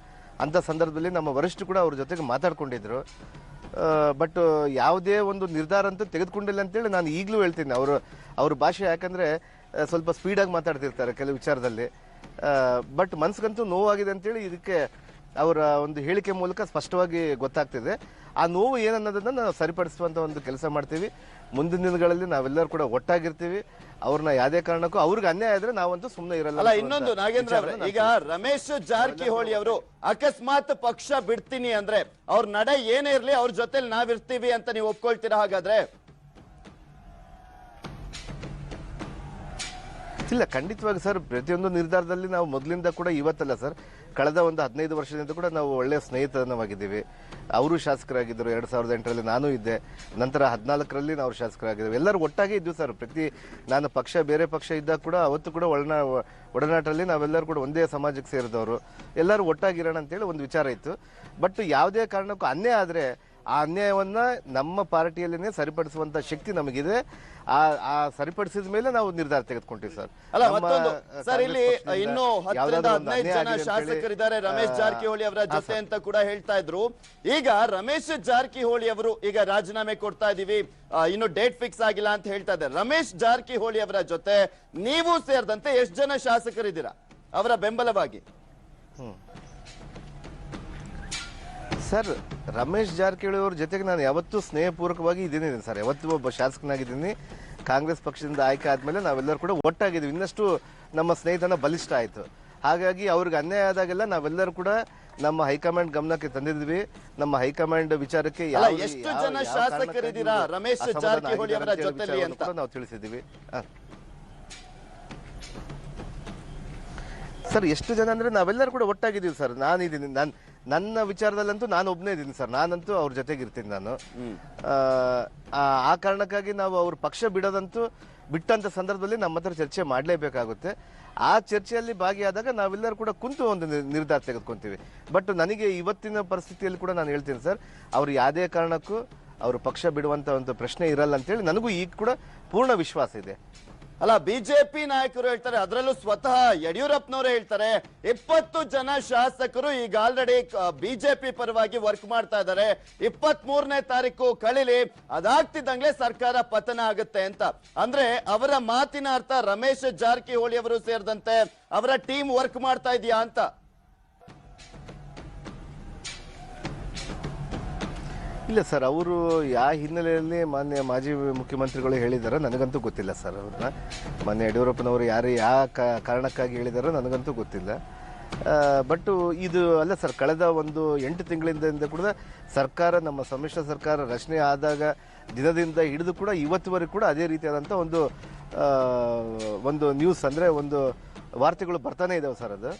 ಅಂಥ ಸಂದರ್ಭದಲ್ಲಿ ನಮ್ಮ ವರಿಷ್ಠರು ಕೂಡ ಅವ್ರ ಜೊತೆಗೆ ಮಾತಾಡ್ಕೊಂಡಿದ್ರು. ಬಟ್ ಯಾವುದೇ ಒಂದು ನಿರ್ಧಾರ ಅಂತೂ ತೆಗೆದುಕೊಂಡಿಲ್ಲ ಅಂತೇಳಿ ನಾನು ಈಗಲೂ ಹೇಳ್ತೀನಿ. ಅವರು, ಅವ್ರ ಭಾಷೆ ಯಾಕಂದರೆ ಸ್ವಲ್ಪ ಸ್ಪೀಡಾಗಿ ಮಾತಾಡ್ತಿರ್ತಾರೆ ಕೆಲವು ವಿಚಾರದಲ್ಲಿ. ಬಟ್ ಮನ್ಸಿಗಂತೂ ನೋವಾಗಿದೆ ಅಂತೇಳಿ ಇದಕ್ಕೆ ಅವರ ಒಂದು ಹೇಳಿಕೆ ಮೂಲಕ ಸ್ಪಷ್ಟವಾಗಿ ಗೊತ್ತಾಗ್ತಿದೆ. ಆ ನೋವು ಏನನ್ನೋದನ್ನು ನಾವು ಸರಿಪಡಿಸುವಂಥ ಒಂದು ಕೆಲಸ ಮಾಡ್ತೀವಿ. ಮುಂದಿನ ದಿನಗಳಲ್ಲಿ ನಾವೆಲ್ಲರೂ ಕೂಡ ಒಟ್ಟಾಗಿರ್ತೀವಿ. ಅವ್ರನ್ನ ಯಾವುದೇ ಕಾರಣಕ್ಕೂ ಅವ್ರಿಗೆ ಅನ್ಯಾಯ ಆದ್ರೆ ನಾವಂತೂ ಸುಮ್ಮನೆ ಇರಲ್ಲ ಅಲ್ಲ ಇನ್ನೊಂದು ನಾಗೇಂದ್ರ ಅವರೇ ಈಗ ರಮೇಶ್ ಜಾರಕಿಹೊಳಿ ಅವರು ಅಕಸ್ಮಾತ್ ಪಕ್ಷ ಬಿಡ್ತೀನಿ ಅಂದ್ರೆ ಅವ್ರ ನಡೆ ಏನೇ ಇರಲಿ ಅವ್ರ ಜೊತೆಲಿ ನಾವಿರ್ತೀವಿ ಅಂತ ನೀವು ಒಪ್ಕೊಳ್ತೀರಾ? ಹಾಗಾದ್ರೆ ಇಲ್ಲ ಖಂಡಿತವಾಗಿ ಸರ್, ಪ್ರತಿಯೊಂದು ನಿರ್ಧಾರದಲ್ಲಿ ನಾವು ಮೊದಲಿಂದ ಕೂಡ ಇವತ್ತಲ್ಲ ಸರ್. ಕಳೆದ ಒಂದು ಹದಿನೈದು ವರ್ಷದಿಂದ ಕೂಡ ನಾವು ಒಳ್ಳೆಯ ಸ್ನೇಹಿತನವಾಗಿದ್ದೀವಿ. ಅವರು ಶಾಸಕರಾಗಿದ್ದರು, ಎರಡು ಸಾವಿರದ ಎಂಟರಲ್ಲಿ ನಾನು ಇದ್ದೆ. ನಂತರ ಹದಿನಾಲ್ಕರಲ್ಲಿ ನಾವು ಶಾಸಕರಾಗಿದ್ದೇವೆ. ಎಲ್ಲರೂ ಒಟ್ಟಾಗಿ ಇದ್ವಿ ಸರ್. ಪ್ರತಿ ನಾನು ಪಕ್ಷ, ಬೇರೆ ಪಕ್ಷ ಇದ್ದಾಗ ಕೂಡ ಅವತ್ತು ಕೂಡ ಒಳನಾ, ಒಡನಾಟಲ್ಲಿ ನಾವೆಲ್ಲರೂ ಕೂಡ ಒಂದೇ ಸಮಾಜಕ್ಕೆ ಸೇರಿದವರು. ಎಲ್ಲರೂ ಒಟ್ಟಾಗಿರೋಣ ಅಂತೇಳಿ ಒಂದು ವಿಚಾರ ಇತ್ತು. ಬಟ್ ಯಾವುದೇ ಕಾರಣಕ್ಕೂ ಅನ್ನೇ ಆದರೆ ಆ ಅನ್ಯಾಯವನ್ನ ನಮ್ಮ ಪಾರ್ಟಿಯಲ್ಲಿನೇ ಸರಿಪಡಿಸುವಂತ ಶಕ್ತಿ ನಮಗಿದೆ. ಆ ಆ ಸರಿಪಡಿಸಿದ ಮೇಲೆ ನಾವು ನಿರ್ಧಾರ ತೆಗೆದುಕೊಂಡಿವಿ ಸರ್. ಅಲ್ಲ ಮತ್ತೊಂದು. ಸರ್ ಇಲ್ಲಿ ಇನ್ನು ಹತ್ತರಿಂದ ಹದಿನೈದು ಜನ ಶಾಸಕರಿದ್ದಾರೆ. ರಮೇಶ್ ಜಾರಕಿಹೊಳಿ ಅವರ ಜೊತೆ ಅಂತ ಕೂಡ ಹೇಳ್ತಾ ಇದ್ರು. ಈಗ ರಮೇಶ್ ಜಾರಕಿಹೊಳಿ ಅವರು ಈಗ ರಾಜೀನಾಮೆ ಕೊಡ್ತಾ ಇದೀವಿ. ಇನ್ನು ಡೇಟ್ ಫಿಕ್ಸ್ ಆಗಿಲ್ಲ ಅಂತ ಹೇಳ್ತಾ ಇದ್ದಾರೆ. ರಮೇಶ್ ಜಾರಕಿಹೊಳಿ ಅವರ ಜೊತೆ ನೀವು ಸೇರಿದಂತೆ ಎಷ್ಟು ಜನ ಶಾಸಕರಿದ್ದೀರಾ ಅವರ ಬೆಂಬಲವಾಗಿ? ಸರ್ ರಮೇಶ್ ಜಾರಕಿಹೊಳಿ ಅವ್ರ ಜೊತೆಗೆ ನಾನು ಯಾವತ್ತೂ ಸ್ನೇಹಪೂರ್ವಕವಾಗಿ ಇದ್ದೀನಿ ಸರ್. ಯಾವತ್ತೂ ಒಬ್ಬ ಶಾಸಕನಾಗಿದ್ದೀನಿ. ಕಾಂಗ್ರೆಸ್ ಪಕ್ಷದಿಂದ ಆಯ್ಕೆ ಆದಮೇಲೆ ನಾವೆಲ್ಲರೂ ಕೂಡ ಒಟ್ಟಾಗಿದ್ದೀವಿ. ಇನ್ನಷ್ಟು ನಮ್ಮ ಸ್ನೇಹಿತನ ಬಲಿಷ್ಠ ಆಯಿತು. ಹಾಗಾಗಿ ಅವ್ರಿಗೆ ಅನ್ಯಾಯ ಆದಾಗೆಲ್ಲ ನಾವೆಲ್ಲರೂ ಕೂಡ ನಮ್ಮ ಹೈಕಮಾಂಡ್ ಗಮನಕ್ಕೆ ತಂದಿದ್ವಿ ನಮ್ಮ ಹೈಕಮಾಂಡ್ ವಿಚಾರಕ್ಕೆ ಎಷ್ಟು ಜನ ಶಾಸಕರಿದ್ದೀರಾ ರಮೇಶ್ ಜಾರಕಿಹೊಳಿ ಅವರ ಜೊತೆಲಿ ಅಂತ? ನಾವು ತಿಳಿಸಿದ್ದೀವಿ. ಸರ್ ಎಷ್ಟು ಜನ ಅಂದ್ರೆ ನಾವೆಲ್ಲರೂ ಕೂಡ ಒಟ್ಟಾಗಿದ್ದೀವಿ ಸರ್. ನಾನಿದ್ದೀನಿ ನಾನು ನನ್ನ ವಿಚಾರದಲ್ಲಂತೂ ನಾನು ಒಬ್ಬನೇ ಇದ್ದೀನಿ ಸರ್. ನಾನಂತೂ ಅವ್ರ ಜೊತೆಗೆ ಇರ್ತೀನಿ ನಾನು ಆ, ಕಾರಣಕ್ಕಾಗಿ ನಾವು ಅವ್ರ ಪಕ್ಷ ಬಿಡೋದಂತೂ ಬಿಟ್ಟಂತ ಸಂದರ್ಭದಲ್ಲಿ ನಮ್ಮ ಹತ್ರ ಚರ್ಚೆ ಮಾಡಲೇಬೇಕಾಗುತ್ತೆ. ಆ ಚರ್ಚೆಯಲ್ಲಿ ಭಾಗಿಯಾದಾಗ ನಾವೆಲ್ಲರೂ ಕೂಡ ಕುಂತು ಒಂದು ನಿರ್- ನಿರ್ಧಾರ ತೆಗೆದುಕೊಂತೀವಿ. ಬಟ್ ನನಗೆ ಇವತ್ತಿನ ಪರಿಸ್ಥಿತಿಯಲ್ಲಿ ಕೂಡ ನಾನು ಹೇಳ್ತೀನಿ ಸರ್ ಅವ್ರು ಯಾವುದೇ ಕಾರಣಕ್ಕೂ ಅವರು ಪಕ್ಷ ಬಿಡುವಂತ ಒಂದು ಪ್ರಶ್ನೆ ಇರಲ್ಲ ಅಂತೇಳಿ ನನಗೂ ಈಗ ಕೂಡ ಪೂರ್ಣ ವಿಶ್ವಾಸ ಇದೆ. ಅಲ್ಲ, ಬಿಜೆಪಿ ನಾಯಕರು ಹೇಳ್ತಾರೆ, ಅದರಲ್ಲೂ ಸ್ವತಃ ಯಡಿಯೂರಪ್ಪನವರು ಹೇಳ್ತಾರೆ, ಇಪ್ಪತ್ತು ಜನ ಶಾಸಕರು ಈಗ ಆಲ್ರೆಡಿ ಬಿಜೆಪಿ ಪರವಾಗಿ ವರ್ಕ್ ಮಾಡ್ತಾ ಇದ್ದಾರೆ. ಇಪ್ಪತ್ತ್ ಮೂರನೇ ತಾರೀಕು ಕಳಿಲಿ, ಅದಾಗ್ತಿದ್ದಂಗ್ಲೆ ಸರ್ಕಾರ ಪತನ ಆಗುತ್ತೆ ಅಂತ. ಅಂದ್ರೆ, ಅವರ ಮಾತಿನ ಅರ್ಥ ರಮೇಶ್ ಜಾರಕಿಹೊಳಿ ಅವರು ಸೇರಿದಂತೆ ಅವರ ಟೀಮ್ ವರ್ಕ್ ಮಾಡ್ತಾ ಇದೆಯಾ ಅಂತ. ಇಲ್ಲ ಸರ್, ಅವರು ಯಾವ ಹಿನ್ನೆಲೆಯಲ್ಲಿ ಮಾನ್ಯ ಮಾಜಿ ಮುಖ್ಯಮಂತ್ರಿಗಳು ಹೇಳಿದಾರೋ ನನಗಂತೂ ಗೊತ್ತಿಲ್ಲ ಸರ್ ಅವ್ರನ್ನ. ಮಾನ್ಯ ಯಡಿಯೂರಪ್ಪನವರು ಯಾರು ಯಾವ ಕಾರಣಕ್ಕಾಗಿ ಹೇಳಿದಾರೋ ನನಗಂತೂ ಗೊತ್ತಿಲ್ಲ. ಬಟ್ ಇದು ಅಲ್ಲ ಸರ್, ಕಳೆದ ಒಂದು ಎಂಟು ತಿಂಗಳಿಂದ ಕೂಡ ಸರ್ಕಾರ, ನಮ್ಮ ಸಮ್ಮಿಶ್ರ ಸರ್ಕಾರ ರಚನೆ ಆದಾಗ ದಿನದಿಂದ ಹಿಡಿದು ಕೂಡ ಇವತ್ತುವರೆಗೂ ಕೂಡ ಅದೇ ರೀತಿಯಾದಂಥ ಒಂದು ಒಂದು ನ್ಯೂಸ್ ಅಂದರೆ ಒಂದು ವಾರ್ತೆಗಳು ಬರ್ತಾನೆ ಇದ್ದಾವೆ ಸರ್ ಅದು.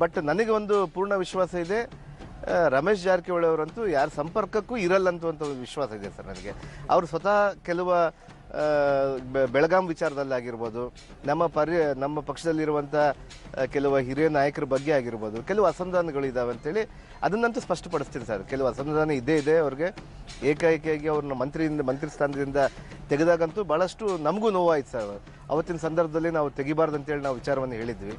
ಬಟ್ ನನಗೆ ಒಂದು ಪೂರ್ಣ ವಿಶ್ವಾಸ ಇದೆ. ರಮೇಶ್ ಜಾರಕಿಹೊಳಿ ಅವರಂತೂ ಯಾರ ಸಂಪರ್ಕಕ್ಕೂ ಇರಲ್ಲ ಅಂತ ಒಂದು ವಿಶ್ವಾಸ ಇದೆ ಸರ್ ನನಗೆ. ಅವರು ಸ್ವತಃ ಕೆಲವು ಬೆಳಗಾಂ ವಿಚಾರದಲ್ಲಾಗಿರ್ಬೋದು, ನಮ್ಮ ಪರಿ, ನಮ್ಮ ಪಕ್ಷದಲ್ಲಿರುವಂಥ ಕೆಲವು ಹಿರಿಯ ನಾಯಕರ ಬಗ್ಗೆ ಆಗಿರ್ಬೋದು, ಕೆಲವು ಅಸಮಾಧಾನಗಳು ಇದಾವೆ ಅಂತೇಳಿ ಅದನ್ನಂತೂ ಸ್ಪಷ್ಟಪಡಿಸ್ತೀನಿ ಸರ್. ಕೆಲವು ಅಸಮಾಧಾನ ಇದೇ ಇದೆ ಅವ್ರಿಗೆ. ಏಕಾಏಕಿಯಾಗಿ ಅವ್ರನ್ನ ಮಂತ್ರಿಯಿಂದ, ಮಂತ್ರಿ ಸ್ಥಾನದಿಂದ ತೆಗೆದಾಗಂತೂ ಭಾಳಷ್ಟು ನಮಗೂ ನೋವಾಯ್ತು ಸರ್. ಅವತ್ತಿನ ಸಂದರ್ಭದಲ್ಲಿ ನಾವು ತೆಗಿಬಾರ್ದು ಅಂತೇಳಿ ನಾವು ವಿಚಾರವನ್ನು ಹೇಳಿದ್ವಿ.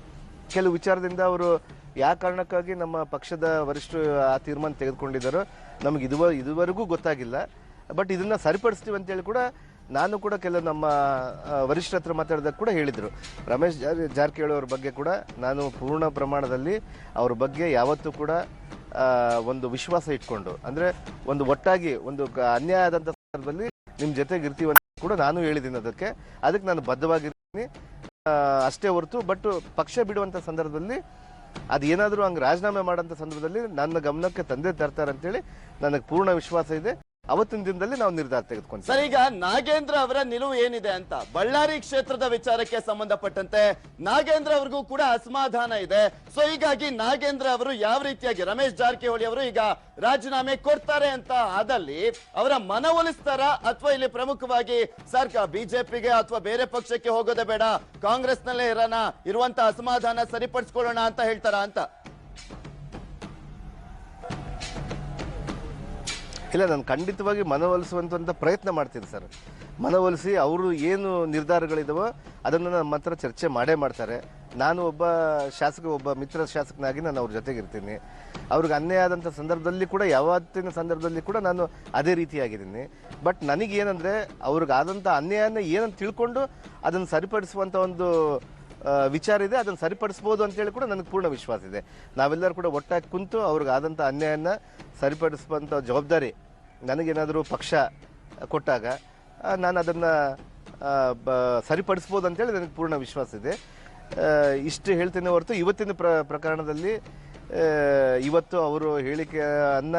ಕೆಲವು ವಿಚಾರದಿಂದ ಅವರು ಯಾವ ಕಾರಣಕ್ಕಾಗಿ ನಮ್ಮ ಪಕ್ಷದ ವರಿಷ್ಠರು ಆ ತೀರ್ಮಾನ ತೆಗೆದುಕೊಂಡಿದ್ದಾರೋ ನಮಗೆ ಇದುವ, ಇದುವರೆಗೂ ಗೊತ್ತಾಗಿಲ್ಲ. ಬಟ್ ಇದನ್ನ ಸರಿಪಡಿಸ್ತೀವಿ ಅಂತೇಳಿ ಕೂಡ ನಾನು ಕೂಡ ಕೆಲವು ನಮ್ಮ ವರಿಷ್ಠ ವರಿಷ್ಠರ ಹತ್ರ ಮಾತಾಡಿದಾಗ ಕೂಡ ಹೇಳಿದರು. ರಮೇಶ್ ಜಾರ- ಜಾರಕಿಹೊಳಿ ಅವ್ರ ಬಗ್ಗೆ ಕೂಡ ನಾನು ಪೂರ್ಣ ಪ್ರಮಾಣದಲ್ಲಿ ಅವ್ರ ಬಗ್ಗೆ ಯಾವತ್ತೂ ಕೂಡ ಒಂದು ವಿಶ್ವಾಸ ಇಟ್ಕೊಂಡು, ಅಂದರೆ ಒಂದು ಒಟ್ಟಾಗಿ ಒಂದು ಅನ್ಯಾಯ ಆದಂಥ ಸಂದರ್ಭದಲ್ಲಿ ನಿಮ್ಮ ಜೊತೆಗೆ ಇರ್ತೀವಿ ಅಂತ ಕೂಡ ನಾನು ಹೇಳಿದ್ದೀನಿ ಅದಕ್ಕೆ. ಅದಕ್ಕೆ ನಾನು ಬದ್ಧವಾಗಿರ್ತೀನಿ ಅಷ್ಟೇ ಹೊರತು, ಬಟ್ ಪಕ್ಷ ಬಿಡುವಂಥ ಸಂದರ್ಭದಲ್ಲಿ ಅದು ಏನಾದರೂ ಹಂಗೆ ರಾಜೀನಾಮೆ ಮಾಡೋಂಥ ಸಂದರ್ಭದಲ್ಲಿ ನನ್ನ ಗಮನಕ್ಕೆ ತಂದೆ ತರ್ತಾರೆ ಅಂತೇಳಿ ನನಗೆ ಪೂರ್ಣ ವಿಶ್ವಾಸ ಇದೆ. ಅವತ್ತಿನ ದಿನದಲ್ಲಿ ನಾವು ನಿರ್ಧಾರ ತೆಗೆದುಕೊಂಡು ಸರ್, ಈಗ ನಾಗೇಂದ್ರ ಅವರ ನಿಲುವು ಏನಿದೆ ಅಂತ ಬಳ್ಳಾರಿ ಕ್ಷೇತ್ರದ ವಿಚಾರಕ್ಕೆ ಸಂಬಂಧಪಟ್ಟಂತೆ ನಾಗೇಂದ್ರ ಅವರಿಗೂ ಕೂಡ ಅಸಮಾಧಾನ ಇದೆ. ಸೊ ಹೀಗಾಗಿ ನಾಗೇಂದ್ರ ಅವರು ಯಾವ ರೀತಿಯಾಗಿ ರಮೇಶ್ ಜಾರಕಿಹೊಳಿ ಅವರು ಈಗ ರಾಜೀನಾಮೆ ಕೊಡ್ತಾರೆ ಅಂತ ಆದಲ್ಲಿ ಅವರ ಮನವೊಲಿಸ್ತಾರ ಅಥವಾ ಇಲ್ಲಿ ಪ್ರಮುಖವಾಗಿ ಸರ್ಕಾರ ಬಿಜೆಪಿಗೆ ಅಥವಾ ಬೇರೆ ಪಕ್ಷಕ್ಕೆ ಹೋಗೋದೇ ಬೇಡ ಕಾಂಗ್ರೆಸ್ ನಲ್ಲೇ ಇರೋಣ, ಇರುವಂತ ಅಸಮಾಧಾನ ಸರಿಪಡಿಸ್ಕೊಳ್ಳೋಣ ಅಂತ ಹೇಳ್ತಾರ ಅಂತ? ಇಲ್ಲ, ನಾನು ಖಂಡಿತವಾಗಿ ಮನವೊಲಿಸುವಂಥ ಪ್ರಯತ್ನ ಮಾಡ್ತೀನಿ ಸರ್. ಮನವೊಲಿಸಿ ಅವರು ಏನು ನಿರ್ಧಾರಗಳಿದಾವೋ ಅದನ್ನು ನಮ್ಮ ಹತ್ರ ಚರ್ಚೆ ಮಾಡೇ ಮಾಡ್ತಾರೆ. ನಾನು ಒಬ್ಬ ಶಾಸಕ, ಒಬ್ಬ ಮಿತ್ರ ಶಾಸಕನಾಗಿ ನಾನು ಅವ್ರ ಜೊತೆಗಿರ್ತೀನಿ ಅವ್ರಿಗೆ ಅನ್ಯಾಯ ಆದಂಥ ಸಂದರ್ಭದಲ್ಲಿ ಕೂಡ, ಯಾವತ್ತಿನ ಸಂದರ್ಭದಲ್ಲಿ ಕೂಡ ನಾನು ಅದೇ ರೀತಿಯಾಗಿದ್ದೀನಿ. ಬಟ್ ನನಗೇನಂದರೆ ಅವ್ರಿಗಾದಂಥ ಅನ್ಯಾಯನ ಏನಂತ ತಿಳ್ಕೊಂಡು ಅದನ್ನು ಸರಿಪಡಿಸುವಂಥ ಒಂದು ವಿಚಾರ ಇದೆ, ಅದನ್ನು ಸರಿಪಡಿಸ್ಬೋದು ಅಂತೇಳಿ ಕೂಡ ನನಗೆ ಪೂರ್ಣ ವಿಶ್ವಾಸ ಇದೆ. ನಾವೆಲ್ಲರೂ ಕೂಡ ಒಟ್ಟಾಗಿ ಕುಂತು ಅವ್ರಿಗಾದಂಥ ಅನ್ಯಾಯನ ಸರಿಪಡಿಸುವಂಥ ಜವಾಬ್ದಾರಿ ನನಗೇನಾದರೂ ಪಕ್ಷ ಕೊಟ್ಟಾಗ ನಾನು ಅದನ್ನು ಸರಿಪಡಿಸ್ಬೋದು ಅಂತೇಳಿ ನನಗೆ ಪೂರ್ಣ ವಿಶ್ವಾಸ ಇದೆ. ಇಷ್ಟು ಹೇಳ್ತೇನೆ ಹೊರತು ಇವತ್ತಿನ ಪ್ರ, ಪ್ರಕರಣದಲ್ಲಿ ಇವತ್ತು ಅವರು ಹೇಳಿಕೆ ಅನ್ನ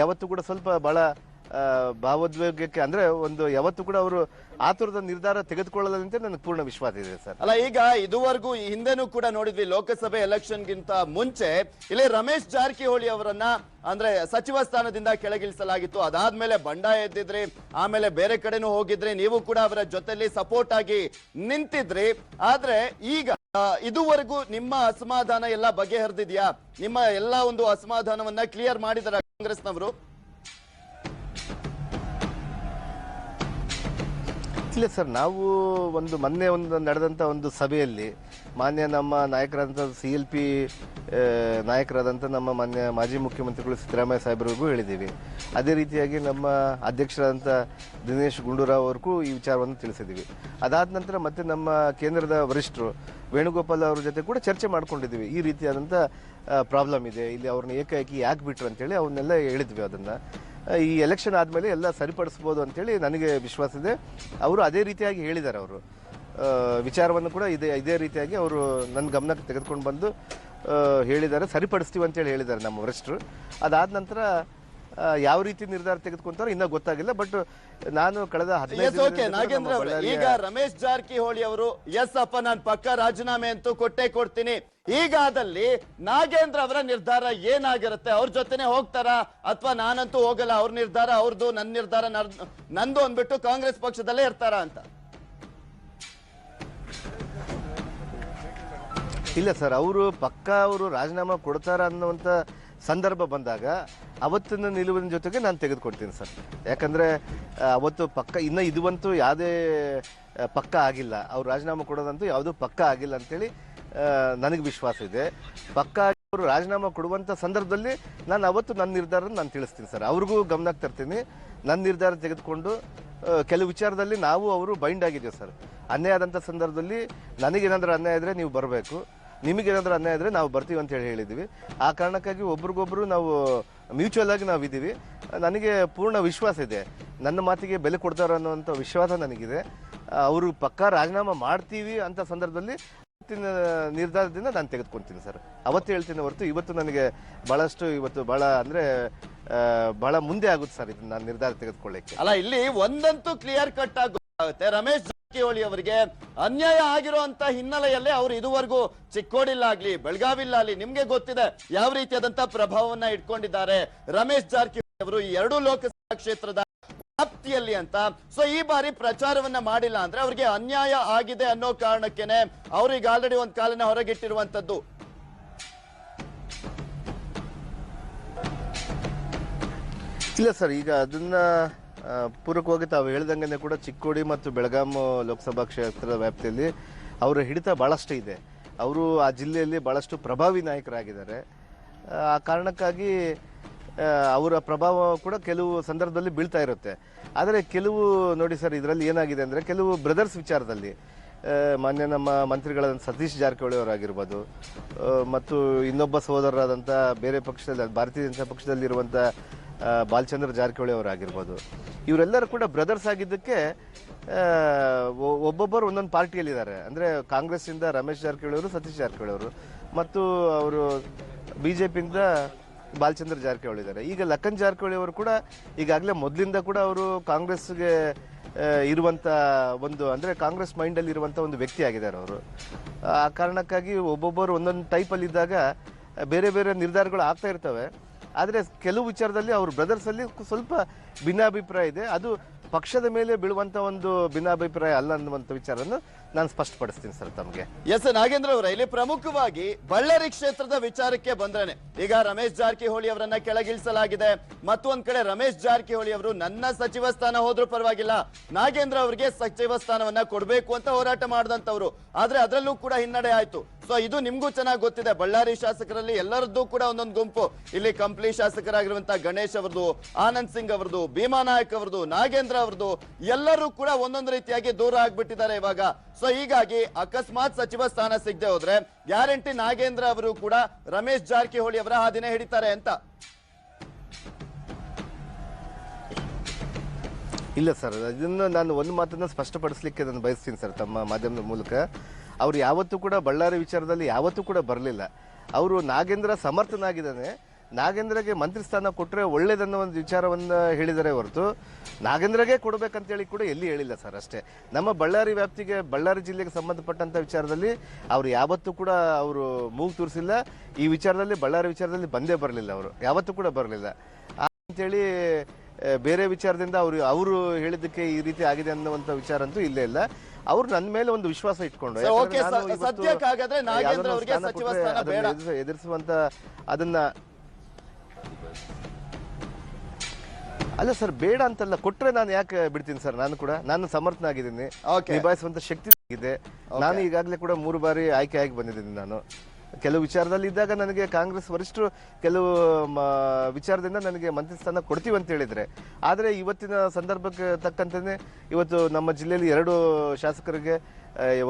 ಯಾವತ್ತೂ ಕೂಡ ಸ್ವಲ್ಪ ಭಾಳ ಭಾವೋದ್ವೇಗಕ್ಕೆ ಅಂದ್ರೆ ಒಂದು ಯಾವತ್ತೂ ಕೂಡ ಅವರು ಆತುರದ ನಿರ್ಧಾರ ತೆಗೆದುಕೊಳ್ಳಲ್ಲ ಅಂತ ನನಗೆ ಪೂರ್ಣ ವಿಶ್ವಾಸ ಇದೆ ಸರ್. ಅಲ್ಲ, ಈಗ ಇದುವರೆಗೂ ಹಿಂದೆನೂ ಕೂಡ ನೋಡಿದ್ವಿ ಲೋಕಸಭೆ ಎಲೆಕ್ಷನ್ ಗಿಂತ ಮುಂಚೆ. ಇಲ್ಲಿ ರಮೇಶ್ ಜಾರಕಿಹೊಳಿ ಅವರನ್ನ ಅಂದ್ರೆ ಸಚಿವ ಸ್ಥಾನದಿಂದ ಕೆಳಗಿಳಿಸಲಾಗಿತ್ತು. ಅದಾದ್ಮೇಲೆ ಬಂಡಾಯ ಎದ್ದಿದ್ರಿ, ಆಮೇಲೆ ಬೇರೆ ಕಡೆನೂ ಹೋಗಿದ್ರಿ, ನೀವು ಕೂಡ ಅವರ ಜೊತೆಲಿ ಸಪೋರ್ಟ್ ಆಗಿ ನಿಂತಿದ್ರಿ. ಆದ್ರೆ ಈಗ ಇದುವರೆಗೂ ನಿಮ್ಮ ಅಸಮಾಧಾನ ಎಲ್ಲ ಬಗೆಹರಿದಿದ್ಯಾ? ನಿಮ್ಮ ಎಲ್ಲಾ ಒಂದು ಅಸಮಾಧಾನವನ್ನ ಕ್ಲಿಯರ್ ಮಾಡಿದಾರ ಕಾಂಗ್ರೆಸ್ನವರು? ಇಲ್ಲ ಸರ್, ನಾವು ಒಂದು ಮೊನ್ನೆ ಒಂದು ನಡೆದಂಥ ಒಂದು ಸಭೆಯಲ್ಲಿ ಮಾನ್ಯ ನಮ್ಮ ನಾಯಕರಾದಂಥ ಸಿ ಎಲ್ ಪಿ ನಾಯಕರಾದಂಥ ನಮ್ಮ ಮಾನ್ಯ ಮಾಜಿ ಮುಖ್ಯಮಂತ್ರಿಗಳು ಸಿದ್ದರಾಮಯ್ಯ ಸಾಹೇಬ್ರಿಗೂ ಹೇಳಿದ್ದೀವಿ. ಅದೇ ರೀತಿಯಾಗಿ ನಮ್ಮ ಅಧ್ಯಕ್ಷರಾದಂಥ ದಿನೇಶ್ ಗುಂಡೂರಾವ್ ಅವ್ರಿಗೂ ಈ ವಿಚಾರವನ್ನು ತಿಳಿಸಿದ್ದೀವಿ. ಅದಾದ ನಂತರ ಮತ್ತೆ ನಮ್ಮ ಕೇಂದ್ರದ ವರಿಷ್ಠರು ವೇಣುಗೋಪಾಲ್ ಅವ್ರ ಜೊತೆ ಕೂಡ ಚರ್ಚೆ ಮಾಡ್ಕೊಂಡಿದ್ದೀವಿ. ಈ ರೀತಿಯಾದಂಥ ಪ್ರಾಬ್ಲಮ್ ಇದೆ. ಇಲ್ಲಿ ಅವ್ರನ್ನ ಏಕಾಏಕಿ ಯಾಕೆ ಬಿಟ್ರು ಅಂತೇಳಿ ಅವನ್ನೆಲ್ಲ ಹೇಳಿದ್ವಿ ಅದನ್ನು. ಈ ಎಲೆಕ್ಷನ್ ಆದಮೇಲೆ ಎಲ್ಲ ಸರಿಪಡಿಸ್ಬೋದು ಅಂತೇಳಿ ನನಗೆ ವಿಶ್ವಾಸ ಇದೆ. ಅವರು ಅದೇ ರೀತಿಯಾಗಿ ಹೇಳಿದ್ದಾರೆ ಅವರು. ವಿಚಾರವನ್ನು ಕೂಡ ಇದೇ ಇದೇ ರೀತಿಯಾಗಿ ಅವರು ನನ್ನ ಗಮನಕ್ಕೆ ತೆಗೆದುಕೊಂಡು ಬಂದು ಹೇಳಿದ್ದಾರೆ. ಸರಿಪಡಿಸ್ತೀವಿ ಅಂತೇಳಿ ಹೇಳಿದ್ದಾರೆ ನಮ್ಮ ವರಿಷ್ಠರು. ಅದಾದ ನಂತರ ಯಾವ ರೀತಿ ನಿರ್ಧಾರ ತೆಗೆದುಕೊಂತಾರ ಇನ್ನೂ ಗೊತ್ತಾಗಿಲ್ಲ ಬಟ್ ನಾನು ಕಳೆದ ಹದಿನೈದು ಎಸ್ ಓಕೆ ನಾಗೇಂದ್ರ ಅವರೇ ಈಗ ರಮೇಶ್ ಜಾರಕಿಹೊಳಿ ಅವರು ಎಸ್ ಅಪ್ಪ ನಾನು ಪಕ್ಕ ರಾಜೀನಾಮೆ ಅಂತೂ ಕೊಟ್ಟೆ ಕೊಡ್ತೀನಿ. ಈಗಾದಲ್ಲಿ ನಾಗೇಂದ್ರ ಅವರ ನಿರ್ಧಾರ ಏನಾಗಿರುತ್ತೆ? ಅವ್ರ ಜೊತೆನೆ ಹೋಗ್ತಾರಾ? ಅಥವಾ ನಾನಂತೂ ಹೋಗಲ್ಲ ಅವ್ರ ನಿರ್ಧಾರ ಅವ್ರದ್ದು ನನ್ನ ನಿರ್ಧಾರ ನರ್- ನಂದು ಅಂದ್ಬಿಟ್ಟು ಕಾಂಗ್ರೆಸ್ ಪಕ್ಷದಲ್ಲೇ ಇರ್ತಾರ ಅಂತ? ಇಲ್ಲ ಸರ್ ಅವರು ಪಕ್ಕ ಅವರು ರಾಜೀನಾಮೆ ಕೊಡ್ತಾರ ಅನ್ನುವಂಥ ಸಂದರ್ಭ ಬಂದಾಗ ಅವತ್ತಿನ ನಿಲುವಿನ ಜೊತೆಗೆ ನಾನು ತೆಗೆದುಕೊಡ್ತೀನಿ ಸರ್. ಯಾಕಂದರೆ ಅವತ್ತು ಪಕ್ಕ, ಇನ್ನು ಇದುವಂತೂ ಯಾವುದೇ ಪಕ್ಕ ಆಗಿಲ್ಲ. ಅವ್ರು ರಾಜೀನಾಮೆ ಕೊಡೋದಂತೂ ಯಾವುದೂ ಪಕ್ಕ ಆಗಿಲ್ಲ ಅಂತೇಳಿ ನನಗೆ ವಿಶ್ವಾಸ ಇದೆ. ಪಕ್ಕ ಅವರು ರಾಜೀನಾಮೆ ಕೊಡುವಂಥ ಸಂದರ್ಭದಲ್ಲಿ ನಾನು ಅವತ್ತು ನನ್ನ ನಿರ್ಧಾರ ನಾನು ತಿಳಿಸ್ತೀನಿ ಸರ್. ಅವ್ರಿಗೂ ಗಮನಕ್ಕೆ ತರ್ತೀನಿ. ನನ್ನ ನಿರ್ಧಾರ ತೆಗೆದುಕೊಂಡು ಕೆಲವು ವಿಚಾರದಲ್ಲಿ ನಾವು ಅವರು ಬೈಂಡ್ ಆಗಿದ್ದೀವಿ ಸರ್. ಅನ್ಯಾಯ ಆದಂಥ ಸಂದರ್ಭದಲ್ಲಿ ನನಗೇನಾದರೂ ಅನ್ಯಾಯ ಇದ್ದರೆ ನೀವು ಬರಬೇಕು. ನಿಮಗೇನಾದರೂ ಅನ್ಯಾಯ ಇದ್ದರೆ ನಾವು ಬರ್ತೀವಿ ಅಂತ ಹೇಳಿ ಹೇಳಿದ್ದೀವಿ. ಆ ಕಾರಣಕ್ಕಾಗಿ ಒಬ್ರಿಗೊಬ್ರು ನಾವು ಮ್ಯೂಚುವಲ್ ಆಗಿ ನಾವು ಇದ್ದೀವಿ. ನನಗೆ ಪೂರ್ಣ ವಿಶ್ವಾಸ ಇದೆ. ನನ್ನ ಮಾತಿಗೆ ಬೆಲೆ ಕೊಡ್ತಾರೆ ಅನ್ನೋಂಥ ವಿಶ್ವಾಸ ನನಗಿದೆ. ಅವರು ಪಕ್ಕಾ ರಾಜೀನಾಮೆ ಮಾಡ್ತೀವಿ ಅಂತ ಸಂದರ್ಭದಲ್ಲಿ ಇವತ್ತಿನ ನಿರ್ಧಾರದಿಂದ ನಾನು ತೆಗೆದುಕೊಳ್ತೀನಿ ಸರ್. ಅವತ್ತು ಹೇಳ್ತೀನಿ ಹೊರತು ಇವತ್ತು ನನಗೆ ಭಾಳಷ್ಟು ಇವತ್ತು ಭಾಳ ಅಂದರೆ ಭಾಳ ಮುಂದೆ ಆಗುತ್ತೆ ಸರ್ ಇದು ನಾನು ನಿರ್ಧಾರ ತೆಗೆದುಕೊಳ್ಳಿಕ್ಕೆ. ಅಲ್ಲ, ಇಲ್ಲಿ ಒಂದಂತೂ ಕ್ಲಿಯರ್ ಕಟ್ ಆಗುತ್ತೆ ರಮೇಶ್ ಜಾರಕಿಹೊಳಿ ಅವರಿಗೆ ಅನ್ಯಾಯ ಆಗಿರುವಂತ ಹಿನ್ನೆಲೆಯಲ್ಲಿ ಅವರು ಇದುವರೆಗೂ ಚಿಕ್ಕೋಡಿಲ್ಲ ಆಗ್ಲಿ, ಬೆಳಗಾವಿಲ್ಲ ಆಗ್ಲಿ, ನಿಮ್ಗೆ ಗೊತ್ತಿದೆ ಯಾವ ರೀತಿಯಾದಂತ ಪ್ರಭಾವವನ್ನ ಇಟ್ಕೊಂಡಿದ್ದಾರೆ. ರಮೇಶ್ ಜಾರಕಿಹೊಳಿ ಅವರು ಈ ಎರಡೂ ಲೋಕಸಭಾ ಕ್ಷೇತ್ರದ ವ್ಯಾಪ್ತಿಯಲ್ಲಿ ಅಂತ. ಸೊ ಈ ಬಾರಿ ಪ್ರಚಾರವನ್ನ ಮಾಡಿಲ್ಲ ಅಂದ್ರೆ ಅವ್ರಿಗೆ ಅನ್ಯಾಯ ಆಗಿದೆ ಅನ್ನೋ ಕಾರಣಕ್ಕೇನೆ ಅವ್ರಿಗೆ ಆಲ್ರೆಡಿ ಒಂದ್ ಕಾಲನ ಹೊರಗಿಟ್ಟಿರುವಂತದ್ದು ಇಲ್ಲ ಸರ್, ಈಗ ಅದನ್ನ ಪೂರಕವಾಗಿ ತಾವು ಹೇಳ್ದಂಗೆ ಕೂಡ ಚಿಕ್ಕೋಡಿ ಮತ್ತು ಬೆಳಗಾಂ ಲೋಕಸಭಾ ಕ್ಷೇತ್ರದ ವ್ಯಾಪ್ತಿಯಲ್ಲಿ ಅವರ ಹಿಡಿತ ಭಾಳಷ್ಟು ಇದೆ. ಅವರು ಆ ಜಿಲ್ಲೆಯಲ್ಲಿ ಭಾಳಷ್ಟು ಪ್ರಭಾವಿ ನಾಯಕರಾಗಿದ್ದಾರೆ. ಆ, ಕಾರಣಕ್ಕಾಗಿ ಅವರ ಪ್ರಭಾವ ಕೂಡ ಕೆಲವು ಸಂದರ್ಭದಲ್ಲಿ ಬೀಳ್ತಾ ಇರುತ್ತೆ. ಆದರೆ ಕೆಲವು ನೋಡಿ ಸರ್ ಇದರಲ್ಲಿ ಏನಾಗಿದೆ ಅಂದರೆ ಕೆಲವು ಬ್ರದರ್ಸ್ ವಿಚಾರದಲ್ಲಿ ಮಾನ್ಯ ನಮ್ಮ ಮಂತ್ರಿಗಳಾದ ಸತೀಶ್ ಜಾರಕಿಹೊಳಿ ಅವರಾಗಿರ್ಬೋದು ಮತ್ತು ಇನ್ನೊಬ್ಬ ಸಹೋದರರಾದಂಥ ಬೇರೆ ಪಕ್ಷದಲ್ಲಿ ಭಾರತೀಯ ಜನತಾ ಪಕ್ಷದಲ್ಲಿರುವಂಥ ಬಾಲಚಂದ್ರ ಜಾರಕಿಹೊಳಿ ಅವರಾಗಿರ್ಬೋದು. ಇವರೆಲ್ಲರೂ ಕೂಡ ಬ್ರದರ್ಸ್ ಆಗಿದ್ದಕ್ಕೆ ಒಬ್ಬೊಬ್ಬರು ಒಂದೊಂದು ಪಾರ್ಟಿಯಲ್ಲಿದ್ದಾರೆ. ಅಂದರೆ ಕಾಂಗ್ರೆಸ್ಸಿಂದ ರಮೇಶ್ ಜಾರಕಿಹೊಳಿ ಅವರು, ಸತೀಶ್ ಜಾರಕಿಹೊಳಿ ಅವರು. ಮತ್ತು ಅವರು ಬಿ ಜೆ ಪಿಯಿಂದ ಬಾಲಚಂದ್ರ ಜಾರಕಿಹೊಳಿ ಇದ್ದಾರೆ. ಈಗ ಲಖನ್ ಜಾರಕಿಹೊಳಿ ಅವರು ಕೂಡ ಈಗಾಗಲೇ ಮೊದಲಿಂದ ಕೂಡ ಅವರು ಕಾಂಗ್ರೆಸ್ಗೆ ಇರುವಂಥ ಒಂದು, ಅಂದರೆ ಕಾಂಗ್ರೆಸ್ ಮೈಂಡಲ್ಲಿ ಇರುವಂಥ ಒಂದು ವ್ಯಕ್ತಿ ಆಗಿದ್ದಾರೆ ಅವರು. ಆ ಕಾರಣಕ್ಕಾಗಿ ಒಬ್ಬೊಬ್ಬರು ಒಂದೊಂದು ಟೈಪಲ್ಲಿದ್ದಾಗ ಬೇರೆ ಬೇರೆ ನಿರ್ಧಾರಗಳು ಆಗ್ತಾ ಇರ್ತವೆ. ಆದರೆ ಕೆಲವು ವಿಚಾರದಲ್ಲಿ ಅವ್ರ ಬ್ರದರ್ಸ್ ಅಲ್ಲಿ ಸ್ವಲ್ಪ ಭಿನ್ನಾಭಿಪ್ರಾಯ ಇದೆ. ಅದು ಪಕ್ಷದ ಮೇಲೆ ಬೀಳುವಂತ ಒಂದು ಭಿನ್ನಾಭಿಪ್ರಾಯ ಅಲ್ಲ ಅನ್ನುವಂಥ ವಿಚಾರವನ್ನು ನಾನು ಸ್ಪಷ್ಟಪಡಿಸ್ತೀನಿ ಸರ್ ತಮಗೆ. ಎಸ್, ನಾಗೇಂದ್ರ ಅವರ, ಇಲ್ಲಿ ಪ್ರಮುಖವಾಗಿ ಬಳ್ಳಾರಿ ಕ್ಷೇತ್ರದ ವಿಚಾರಕ್ಕೆ ಬಂದ್ರೆ ಈಗ ರಮೇಶ್ ಜಾರಕಿಹೊಳಿ ಅವರನ್ನ ಕೆಳಗಿಳಿಸಲಾಗಿದೆ. ಮತ್ತೊಂದ್ ಕಡೆ ರಮೇಶ್ ಜಾರಕಿಹೊಳಿ ಅವರು ನನ್ನ ಸಚಿವ ಸ್ಥಾನ ಹೋದ್ರೂ ಪರವಾಗಿಲ್ಲ, ನಾಗೇಂದ್ರ ಅವರಿಗೆ ಸಚಿವ ಸ್ಥಾನವನ್ನ ಕೊಡಬೇಕು ಅಂತ ಹೋರಾಟ ಮಾಡಿದಂತವ್ರು ಆದ್ರೆ ಅದರಲ್ಲೂ ಕೂಡ ಹಿನ್ನಡೆ ಆಯ್ತು. ಸೊ ಇದು ನಿಮ್ಗೂ ಚೆನ್ನಾಗಿ ಗೊತ್ತಿದೆ. ಬಳ್ಳಾರಿ ಶಾಸಕರಲ್ಲಿ ಎಲ್ಲರದ್ದು ಕೂಡ ಒಂದೊಂದು ಗುಂಪು. ಇಲ್ಲಿ ಕಂಪ್ಲಿ ಶಾಸಕರಾಗಿರುವಂತಹ ಗಣೇಶ್ ಅವರದು ಆನಂದ್ ಸಿಂಗ್ ಅವರದು ಭೀಮಾ ನಾಯಕ್ ಅವರದು ನಾಗೇಂದ್ರ ಅವರದು ಎಲ್ಲರೂ ಕೂಡ ಒಂದೊಂದು ರೀತಿಯಾಗಿ ದೂರ ಆಗ್ಬಿಟ್ಟಿದ್ದಾರೆ ಇವಾಗ. ಸೊ ಹೀಗಾಗಿ ಅಕಸ್ಮಾತ್ ಸಚಿವ ಸ್ಥಾನ ಸಿಗದೆ ಹೋದ್ರೆ ಗ್ಯಾರಂಟಿ ನಾಗೇಂದ್ರ ಅವರು ಕೂಡ ರಮೇಶ್ ಜಾರಕಿಹೊಳಿ ಅವರ ಹಾದಿನೇ ಹಿಡಿತಾರೆ ಅಂತ. ಇಲ್ಲ ಸರ್ ಇದನ್ನು ನಾನು ಒಂದು ಮಾತನ್ನು ಸ್ಪಷ್ಟಪಡಿಸಲಿಕ್ಕೆ ನಾನು ಬಯಸ್ತೀನಿ ಸರ್, ತಮ್ಮ ಮಾಧ್ಯಮದ ಮೂಲಕ. ಅವರು ಯಾವತ್ತೂ ಕೂಡ ಬಳ್ಳಾರಿ ವಿಚಾರದಲ್ಲಿ ಯಾವತ್ತೂ ಕೂಡ ಬರಲಿಲ್ಲ. ಅವರು ನಾಗೇಂದ್ರ ಸಮರ್ಥನಾಗಿದ್ದಾನೆ. ನಾಗೇಂದ್ರಗೆ ಮಂತ್ರಿ ಸ್ಥಾನ ಕೊಟ್ಟರೆ ಒಳ್ಳೇದನ್ನೋ ಒಂದು ವಿಚಾರವನ್ನು ಹೇಳಿದರೆ ಹೊರತು, ನಾಗೇಂದ್ರಗೆ ಕೊಡಬೇಕಂತೇಳಿ ಕೂಡ ಎಲ್ಲಿ ಹೇಳಿಲ್ಲ ಸರ್ ಅಷ್ಟೇ. ನಮ್ಮ ಬಳ್ಳಾರಿ ವ್ಯಾಪ್ತಿಗೆ, ಬಳ್ಳಾರಿ ಜಿಲ್ಲೆಗೆ ಸಂಬಂಧಪಟ್ಟಂಥ ವಿಚಾರದಲ್ಲಿ ಅವರು ಯಾವತ್ತೂ ಕೂಡ ಅವರು ಮೂಗು ತೋರಿಸಿಲ್ಲ. ಈ ವಿಚಾರದಲ್ಲಿ, ಬಳ್ಳಾರಿ ವಿಚಾರದಲ್ಲಿ ಬಂದೇ ಬರಲಿಲ್ಲ ಅವರು. ಯಾವತ್ತೂ ಕೂಡ ಬರಲಿಲ್ಲ. ಅಂತೇಳಿ ಬೇರೆ ವಿಚಾರದಿಂದ ಅವರು ಅವರು ಹೇಳಿದ್ದಕ್ಕೆ ಈ ರೀತಿ ಆಗಿದೆ ಅನ್ನುವಂಥ ವಿಚಾರ ಅಂತೂ ಇಲ್ಲೇ ಇಲ್ಲ. ಅವ್ರು ನನ್ನ ಮೇಲೆ ಒಂದು ವಿಶ್ವಾಸ ಇಟ್ಕೊಂಡು. ಎದುರಿಸುವಂತ ಅದನ್ನ ಅಲ್ಲ ಸರ್ ಬೇಡ ಅಂತಲ್ಲ ಕೊಟ್ರೆ ನಾನು ಯಾಕೆ ಬಿಡ್ತೀನಿ ಸರ್? ನಾನು ಕೂಡ ನಾನು ಸಮರ್ಥನಾಗಿದ್ದೀನಿ. ಆಗಿದ್ದೀನಿ ನಿಭಾಯಿಸುವಂತ ಶಕ್ತಿ ಇದೆ. ನಾನು ಈಗಾಗಲೇ ಕೂಡ ಮೂರು ಬಾರಿ ಆಯ್ಕೆ ಆಗಿ ಬಂದಿದ್ದೀನಿ ನಾನು. ಕೆಲವು ವಿಚಾರದಲ್ಲಿ ಇದ್ದಾಗ ನನಗೆ ಕಾಂಗ್ರೆಸ್ ವರಿಷ್ಠರು ಕೆಲವು ವಿಚಾರದಿಂದ ನನಗೆ ಮಂತ್ರಿ ಸ್ಥಾನ ಕೊಡ್ತೀವಿ ಅಂತ ಹೇಳಿದರೆ. ಆದರೆ ಇವತ್ತಿನ ಸಂದರ್ಭಕ್ಕೆ ತಕ್ಕಂತೆ ಇವತ್ತು ನಮ್ಮ ಜಿಲ್ಲೆಯಲ್ಲಿ ಎರಡು ಶಾಸಕರಿಗೆ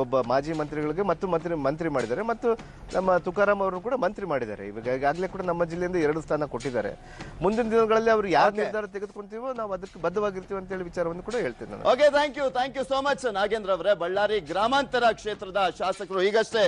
ಒಬ್ಬ ಮಾಜಿ ಮಂತ್ರಿಗಳಿಗೆ ಮತ್ತು ಮಂತ್ರಿ ಮಂತ್ರಿ ಮಾಡಿದ್ದಾರೆ. ಮತ್ತು ನಮ್ಮ ತುಕಾರಾಮ್ ಅವರು ಕೂಡ ಮಂತ್ರಿ ಮಾಡಿದ್ದಾರೆ. ಇವಾಗ ಈಗಾಗಲೇ ಕೂಡ ನಮ್ಮ ಜಿಲ್ಲೆಯಿಂದ ಎರಡು ಸ್ಥಾನ ಕೊಟ್ಟಿದ್ದಾರೆ. ಮುಂದಿನ ದಿನಗಳಲ್ಲಿ ಅವರು ಯಾವ ನಿರ್ಧಾರ ತೆಗೆದುಕೊಂತೀವೋ ನಾವು ಅದಕ್ಕೆ ಬದ್ಧವಾಗಿರ್ತೀವಿ ಅಂತ ಹೇಳಿ ವಿಚಾರವನ್ನು ಕೂಡ ಹೇಳ್ತೀನಿ ನಾನು. Okay thank you thank you so much Nagendra ಅವರೇ. ಬಳ್ಳಾರಿ ಗ್ರಾಮಾಂತರ ಕ್ಷೇತ್ರದ ಶಾಸಕರು ಈಗಷ್ಟೇ